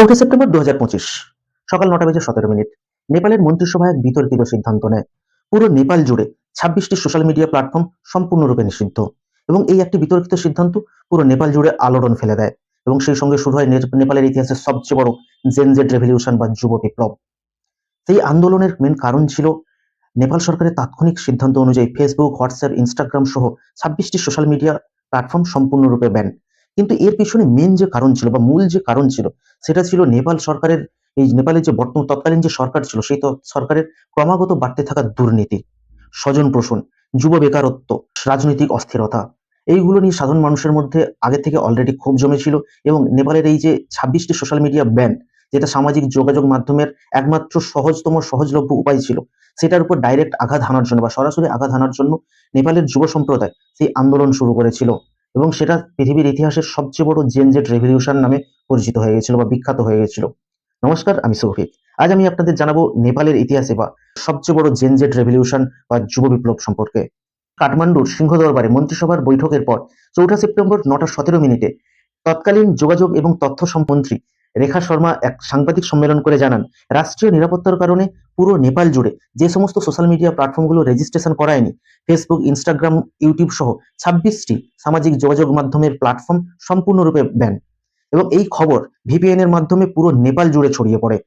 চৌঠা সেপ্টেম্বর দু সকাল নটা বেজে সতেরো মিনিট। নেপালের মন্ত্রিসভা এক বিতর্কিত সিদ্ধান্ত নেয়। পুরো নেপাল জুড়ে ছাব্বিশটি সোশ্যাল মিডিয়া প্ল্যাটফর্ম সম্পূর্ণরূপে নিষিদ্ধ এবং এই একটি বিতর্কিত সিদ্ধান্ত পুরো নেপাল জুড়ে আলোড়ন ফেলে দেয় এবং সেই সঙ্গে শুরু হয় নেপালের ইতিহাসের সবচেয়ে বড় জেনজেড রেভলিউশন বা যুব বিপ্লব। সেই আন্দোলনের মেন কারণ ছিল নেপাল সরকারের তাৎক্ষণিক সিদ্ধান্ত অনুযায়ী ফেসবুক হোয়াটসঅ্যাপ ইনস্টাগ্রাম সহ ছাব্বিশটি সোশ্যাল মিডিয়া প্ল্যাটফর্ম সম্পূর্ণরূপে ব্যান। কিন্তু এর পিছনে মেন যে কারণ ছিল বা মূল যে কারণ ছিল, সেটা ছিল নেপাল সরকারের, এই নেপালের যে বর্তমান, তৎকালীন যে সরকার ছিল, সেই সরকারের ক্রমাগত বাড়তে থাকা দুর্নীতি, স্বজন পোষণ, যুব বেকারত্ব, রাজনৈতিক অস্থিরতা, এইগুলো নিয়ে সাধারণ মানুষের মধ্যে আগে থেকে অলরেডি ক্ষোভ জমেছিল এবং নেপালের এই যে ছাব্বিশটি সোশ্যাল মিডিয়া ব্যান যেটা সামাজিক যোগাযোগ মাধ্যমের একমাত্র সহজতম, সহজলভ্য উপায় ছিল, সেটার উপর ডাইরেক্ট আঘাত হানার জন্য বা সরাসরি আঘাত হানার জন্য নেপালের যুব সম্প্রদায় সেই আন্দোলন শুরু করেছিল। এবং সেটা পৃথিবীর ইতিহাসের সবচেয়ে বড় জেনজেট রেভলিউশন নামে পরিচিত হয়ে গেছিল বা বিখ্যাত হয়ে গেছিল। নমস্কার, আমি সৌভিক আজ আমি আপনাদের জানাব নেপালের ইতিহাসে বা সবচেয়ে বড় জেনজেট রেভলিউশন বা যুব বিপ্লব সম্পর্কে। কাঠমান্ডুর সিংহ দরবারে মন্ত্রিসভার বৈঠকের পর চৌঠা সেপ্টেম্বর নটা সতেরো মিনিটে তৎকালীন যোগাযোগ এবং তথ্য সম্মন্ত্রী রেখা শর্মা এক সাংবাদিক সম্মেলন করে জানান, রাষ্ট্রীয় নিরাপত্তার কারণে পুরো নেপাল জুড়ে যে সমস্ত সোশ্যাল মিডিয়া প্ল্যাটফর্মগুলো রেজিস্ট্রেশন করায়নি ফেসবুক ইনস্টাগ্রাম ইউটিউব সহ ছাব্বিশটি সামাজিক যোগাযোগ মাধ্যমের প্ল্যাটফর্ম সম্পূর্ণরূপে ব্যান এবং এই খবর ভিপিএন এর মাধ্যমে পুরো নেপাল জুড়ে ছড়িয়ে পড়ে।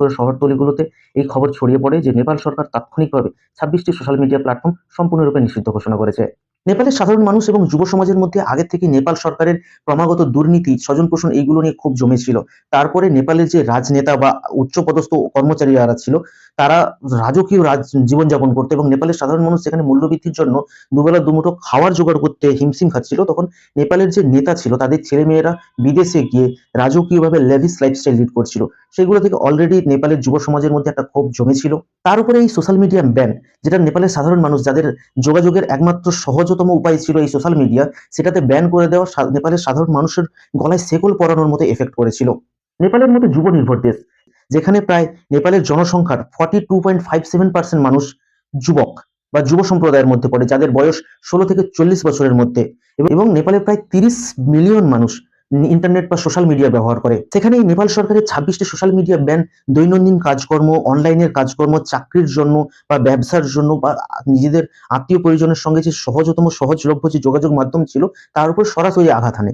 করে শহরতলিগুলোতে এই খবর ছড়িয়ে পড়ে যে নেপাল সরকার তাৎক্ষণিকভাবে ছাব্বিশটি সোশ্যাল মিডিয়া প্ল্যাটফর্ম সম্পূর্ণরূপে নিষিদ্ধ ঘোষণা করেছে। নেপালের সাধারণ মানুষ এবং যুব সমাজের মধ্যে আগে থেকে নেপাল সরকারের ক্রমাগত দুর্নীতি স্বজন পোষণ এইগুলো নিয়ে খুব জমেছিল। তারপরে নেপালের যে রাজনেতা বা উচ্চপদস্থ কর্মচারী যারা ছিল, তারা রাজকীয় রাজ জীবনযাপন করতো এবং নেপালের সাধারণ মানুষ সেখানে মূল্যবৃদ্ধির জন্য দুবেলা দুমুঠো খাওয়ার জোগাড় করতে হিমশিম খাচ্ছিল। তখন নেপালের যে নেতা ছিল, তাদের ছেলেমেয়েরা বিদেশে গিয়ে রাজকীয়ভাবে লেভিস লাইফস্টাইল লিড করছিল। সেগুলো থেকে অলরেডি নেপালের যুব সমাজের মধ্যে একটা ক্ষোভ জমেছিল। তার উপরে এই সোশ্যাল মিডিয়া ব্যান যেটা নেপালের সাধারণ মানুষ, যাদের যোগাযোগের একমাত্র সহজতম উপায় ছিল এই সোশ্যাল মিডিয়া সেটাতে ব্যান করে দেওয়া নেপালের সাধারণ মানুষের গলায় সেকল পরানোর মতো এফেক্ট করেছিল নেপালের মতো যুব নির্ভর দেশ, যেখানে প্রায় নেপালের জনসংখ্যার forty two point five seven percent মানুষ যুবক বা যুব সম্প্রদায়ের মধ্যে পড়ে, যাদের বয়স ষোলো থেকে চল্লিশ বছরের মধ্যে। এবং- এবং নেপালে প্রায় তিরিশ মিলিয়ন মানুষ ইন্টারনেট বা সোশ্যাল মিডিয়া ব্যবহার করে। সেখানে নেপাল সরকারের ছাব্বিশটি সোশ্যাল মিডিয়া ব্যান দৈনন্দিন কাজকর্ম অনলাইনের কাজকর্ম, চাকরির জন্য বা ব্যবসার জন্য বা নিজেদের আত্মীয় পরিজনের সঙ্গে যে সহজতম, সহজলভ্য যে যোগাযোগ মাধ্যম ছিল, তার উপর সরাসরি আঘাত হানে।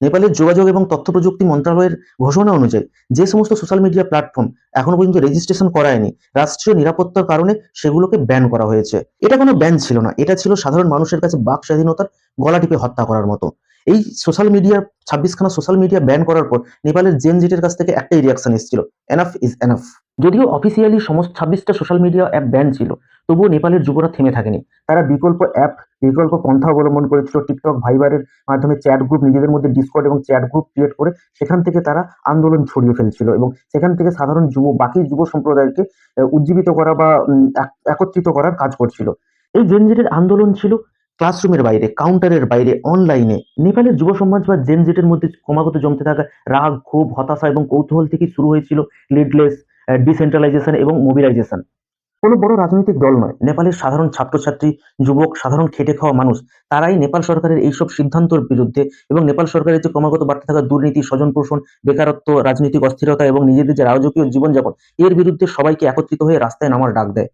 নেপালের যোগাযোগ এবং তথ্য প্রযুক্তি মন্ত্রণালয়ের ঘোষণা অনুযায়ী, যে সমস্ত সোশ্যাল মিডিয়া প্ল্যাটফর্ম এখনও পর্যন্ত রেজিস্ট্রেশন করায়নি, রাষ্ট্রীয় নিরাপত্তার কারণে সেগুলোকে ব্যান করা হয়েছে। এটা কোনো ব্যান ছিল না। এটা ছিল সাধারণ মানুষের কাছে বাক স্বাধীনতার গলা টিপে হত্যা করার মতো। এই সোশ্যাল মিডিয়ার ছাব্বিশখানা সোশ্যাল মিডিয়া ব্যান করার পর নেপালের জেন জিটের কাছ থেকে একটাই রিয়াকশন এসেছিল এনাফ ইজ এনাফ যদিও অফিসিয়ালি সমস্ত ছাব্বিশটা সোশ্যাল মিডিয়া অ্যাপ ব্যান ছিল, তবুও নেপালের যুবরা থেমে থাকেনি। তারা বিকল্প অ্যাপ বিকল্প পন্থা অবলম্বন করেছিল টিকটক ভাইবারের মাধ্যমে চ্যাট গ্রুপ নিজেদের মধ্যে ডিসকর্ড এবং চ্যাট গ্রুপ ক্রিয়েট করে সেখান থেকে তারা আন্দোলন ছড়িয়ে ফেলছিল এবং সেখান থেকে সাধারণ যুব, বাকি যুব সম্প্রদায়কে উজ্জীবিত করা বা একত্রিত করার কাজ করছিল। এই জেনজেটের আন্দোলন ছিল ক্লাসরুমের বাইরে কাউন্টারের বাইরে অনলাইনে নেপালের যুব সমাজ বা জেনজেটের মধ্যে ক্রমাগত জমতে থাকা রাগ, ক্ষোভ, হতাশা এবং কৌতূহল থেকে শুরু হয়েছিল লিডলেস ডিসেন্ট্রালাইজেশন এবং মোবিলাইজেশন কোনো বড় রাজনৈতিক দল নয়। নেপালের সাধারণ ছাত্রছাত্রী, যুবক, সাধারণ খেটে খাওয়া মানুষ, তারাই নেপাল সরকারের এইসব সিদ্ধান্তের বিরুদ্ধে এবং নেপাল সরকারের যে ক্রমাগত বাড়তে থাকা দুর্নীতি স্বজন পোষণ বেকারত্ব, রাজনৈতিক অস্থিরতা এবং নিজেদের যে রাজকীয় জীবনযাপন, এর বিরুদ্ধে সবাইকে একত্রিত হয়ে রাস্তায় নামার ডাক দেয়।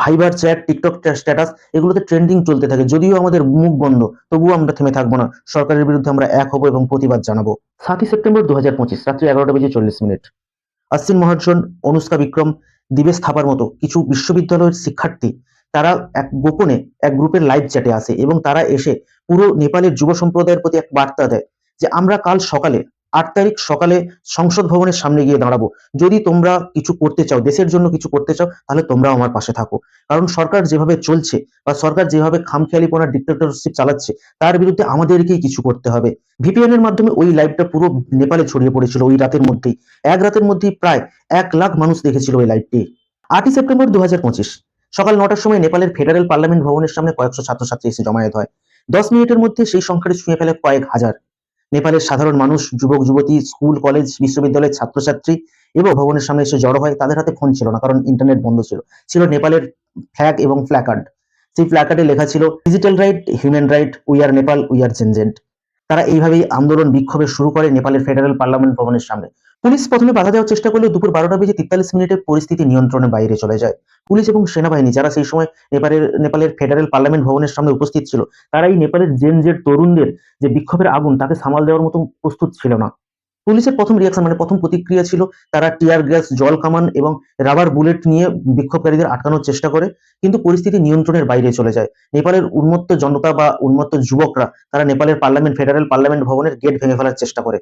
ভাইবার চ্যাট টিকটক স্ট্যাটাস এগুলোতে ট্রেন্ডিং চলতে থাকে। যদিও আমাদের মুখ বন্ধ, তবুও আমরা থেমে থাকব না। সরকারের বিরুদ্ধে আমরা এক হব এবং প্রতিবাদ জানাব। সাতই সেপ্টেম্বর দু হাজার পঁচিশ, রাত্রি এগারোটা বেজে চল্লিশ মিনিট। অশ্বিন মহাজন অনুষ্কা বিক্রম, দিবেশ থাপার মতো কিছু বিশ্ববিদ্যালয়ের শিক্ষার্থী, তারা এক গোপনে এক গ্রুপের লাইভ চ্যাটে আসে এবং তারা এসে পুরো নেপালের যুব সম্প্রদায়ের প্রতি এক বার্তা দেয় যে, আমরা কাল সকালে আট তারিখ সকালে সংসদ ভবনের সামনে গিয়ে দাঁড়াবো। যদি তোমরা কিছু করতে চাও, দেশের জন্য কিছু করতে চাও, তাহলে তোমরাও আমার পাশে থাকো। কারণ সরকার যেভাবে চলছে বা সরকার যেভাবে খামখেয়ালিপনা ডিক্টেটরশিপ চালাচ্ছে, তার বিরুদ্ধে আমাদেরকেই কিছু করতে হবে। ভিপিএন এর মাধ্যমে ওই লাইভটা পুরো নেপালে ছড়িয়ে পড়েছিল ওই রাতের মধ্যেই। এক রাতের মধ্যেই প্রায় এক লাখ মানুষ দেখেছিল ওই লাইভটি আটই সেপ্টেম্বর দু হাজার পঁচিশ, সকাল নটার সময় নেপালের ফেডারেল পার্লামেন্ট ভবনের সামনে কয়েকশো ছাত্রছাত্রী এসে জমায়েত হয়। দশ মিনিটের মধ্যে সেই সংখ্যাটি ছুঁয়ে ফেলে কয়েক হাজার। নেপালের সাধারণ মানুষ, যুবক, যুবতী, স্কুল, কলেজ, বিশ্ববিদ্যালয়ের ছাত্রছাত্রী এবং ভবনের সামনে এসে জড়ো হয়, তাদের হাতে ফোন ছিল না, কারণ ইন্টারনেট বন্ধ ছিল। ছিল নেপালের ফ্ল্যাগ এবং ফ্ল্যাকার্ড সেই ফ্ল্যাকার্ডে লেখা ছিল digital right human right we are Nepal we are জেনজেন্ট তারা এইভাবেই আন্দোলন, বিক্ষোভে শুরু করে নেপালের ফেডারেল পার্লামেন্ট ভবনের সামনে। পুলিশ প্রথমে বাধা দেওয়ার চেষ্টা করলেও দুপুর বারোটা বেজে তেতাল্লিশ মিনিটে পরিস্থিতি নিয়ন্ত্রণের বাইরে চলে যায়। পুলিশ এবং সেনাবাহিনী, যারা সেই সময় নেপালের নেপালের ফেডারেল পার্লামেন্ট ভবনের সামনে উপস্থিত ছিল তারা এই নেপালের জেন জেড তরুণদের যে বিক্ষোভের আগুন, তাকে সামাল দেওয়ার মতো প্রস্তুত ছিল না। পুলিশের প্রথম রিয়াকশন মানে প্রথম প্রতিক্রিয়া ছিল, তারা টিয়ার গ্যাস জল কামান এবং রাবার বুলেট নিয়ে বিক্ষোভকারীদের আটকানোর চেষ্টা করে, কিন্তু পরিস্থিতি নিয়ন্ত্রণের বাইরে চলে যায়। নেপালের উন্মত্ত জনতা বা উন্মত্ত যুবকরা, তারা নেপালের পার্লামেন্ট, ফেডারেল পার্লামেন্ট ভবনের গেট ভেঙে ফেলার চেষ্টা করে।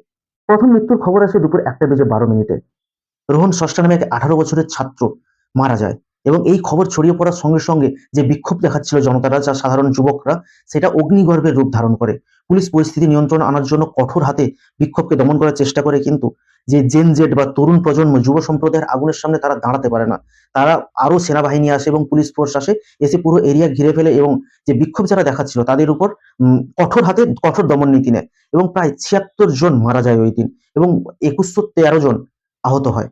প্রথম মৃত্যুর খবর আসে দুপুর একটা বেজে বারো মিনিটে। রোহন ষষ্ঠ নামে এক আঠারো বছরের ছাত্র মারা যায়। এবং এই খবর ছড়িয়ে পড়ার সঙ্গে সঙ্গে যে বিক্ষোভ দেখাচ্ছিল জনতারা, যা সাধারণ যুবকরা, সেটা অগ্নিগর্ভের রূপ ধারণ করে। পুলিশ পরিস্থিতি নিয়ন্ত্রণ আনার জন্য কঠোর হাতে বিক্ষোভকে দমন করার চেষ্টা করে, কিন্তু যে জেন জেড বা তরুণ প্রজন্ম, যুব সম্প্রদায়ের আগুনের সামনে তারা দাঁড়াতে পারে না। তারা আরও সেনাবাহিনী আসে এবং পুলিশ ফোর্স আসে, এসে পুরো এরিয়া ঘিরে ফেলে এবং যে বিক্ষোভ যারা দেখাচ্ছিল, তাদের উপর কঠোর হাতে কঠোর দমন নীতি নেয়। এবং প্রায় ছিয়াত্তর জন মারা যায় ওই দিন এবং একুশশো তেরো জন আহত হয়।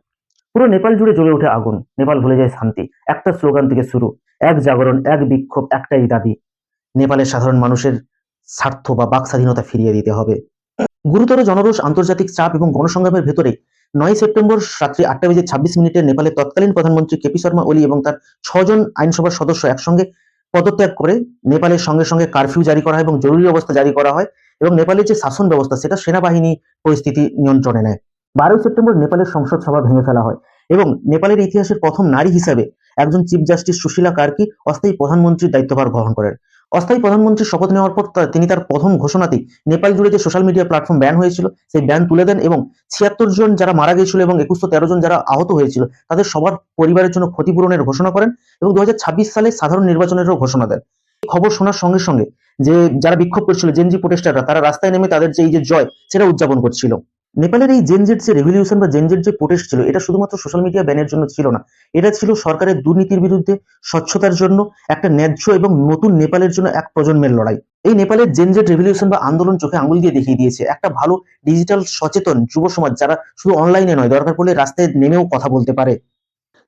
পুরো নেপাল জুড়ে জ্বলে ওঠে আগুন। নেপাল ভুলে যায় শান্তি। একটা স্লোগান থেকে শুরু। এক জাগরণ, এক বিক্ষোভ, একটাই দাবি। নেপালের সাধারণ মানুষের স্বার্থ বা বাক স্বাধীনতা ফিরিয়ে দিতে হবে। গুরুতর জনরোষ, আন্তর্জাতিক চাপ এবং গণসংগ্রামের ভেতরে নয় সেপ্টেম্বর রাত্রি আটটা বেজে ছাব্বিশ মিনিটে নেপালের তৎকালীন প্রধানমন্ত্রী কেপি শর্মা ওলি এবং তার ছজন আইনসভার সদস্য একসঙ্গে পদত্যাগ করে নেপালের সঙ্গে সঙ্গে কারফিউ জারি করা হয় এবং জরুরি অবস্থা জারি করা হয় এবং নেপালের যে শাসন ব্যবস্থা, সেটা সেনাবাহিনী পরিস্থিতি নিয়ন্ত্রণে নেয়। বারোই সেপ্টেম্বর নেপালের সংসদ সভা ভেঙে ফেলা হয় এবং নেপালের ইতিহাসের প্রথম নারী হিসাবে একজন চিফ জাস্টিস সুশীলা কার্কি অস্থায়ী প্রধানমন্ত্রীর দায়িত্বভার গ্রহণ করেন। অস্থায়ী প্রধানমন্ত্রীর শপথ নেওয়ার পর তিনি তার প্রথম ঘোষণাতেই নেপাল জুড়ে যে সোশ্যাল মিডিয়া প্ল্যাটফর্ম ব্যান হয়েছিল, সেই ব্যান তুলে দেন এবং ছিয়াত্তর জন যারা মারা গিয়েছিল এবং একুশশো তেরো জন যারা আহত হয়েছিল, তাদের সবার পরিবারের জন্য ক্ষতিপূরণের ঘোষণা করেন এবং দু হাজার ছাব্বিশ সালে সাধারণ নির্বাচনেরও ঘোষণা দেন। এই খবর শোনার সঙ্গে সঙ্গে যে যারা বিক্ষোভ করছিল জেনজি প্রোটেস্টাররা তারা রাস্তায় নেমে তাদের যে এই যে জয়, সেটা উদযাপন করছিল। নেপালের এই জেনজেট যে রেভলিউশন বা জেনজেট যে প্রোটেস্ট ছিল, এটা শুধুমাত্র সোশ্যাল মিডিয়া ব্যানের জন্য ছিল না। এটা ছিল সরকারের দুর্নীতির বিরুদ্ধে, স্বচ্ছতার জন্য, একটা ন্যায্য এবং নতুন নেপালের জন্য এক প্রজন্মের লড়াই। এই নেপালের জেনজেট রেভলিউশন বা আন্দোলন চোখে আঙুল দিয়ে দেখিয়ে দিয়েছে। একটা ভালো ডিজিটাল সচেতন যুব সমাজ, যারা শুধু অনলাইনে নয়, দরকার পড়লে রাস্তায় নেমেও কথা বলতে পারে।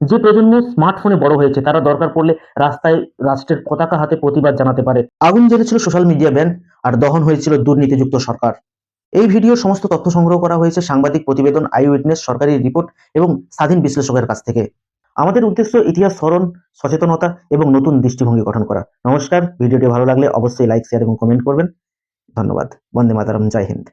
যে প্রজন্ম স্মার্টফোনে বড় হয়েছে, তারা দরকার পড়লে রাস্তায় রাষ্ট্রের পতাকা হাতে প্রতিবাদ জানাতে পারে। আগুন জ্বেলেছিল সোশ্যাল মিডিয়া ব্যান আর দহন হয়েছিল দুর্নীতিযুক্ত সরকার। এই ভিডিও সমস্ত তথ্য সংগ্রহ করা হয়েছে সাংবাদিক প্রতিবেদন, আই উইটনেস, সরকারি রিপোর্ট এবং স্বাধীন বিশ্লেষকের কাছ থেকে। আমাদের উদ্দেশ্য ইতিহাস, স্মরণ, সচেতনতা এবং নতুন দৃষ্টিভঙ্গি গঠন করা। নমস্কার। ভিডিওটি ভালো লাগলে অবশ্যই লাইক শেয়ার এবং কমেন্ট করবেন। ধন্যবাদ। বন্দে মাতারম। জয় হিন্দ।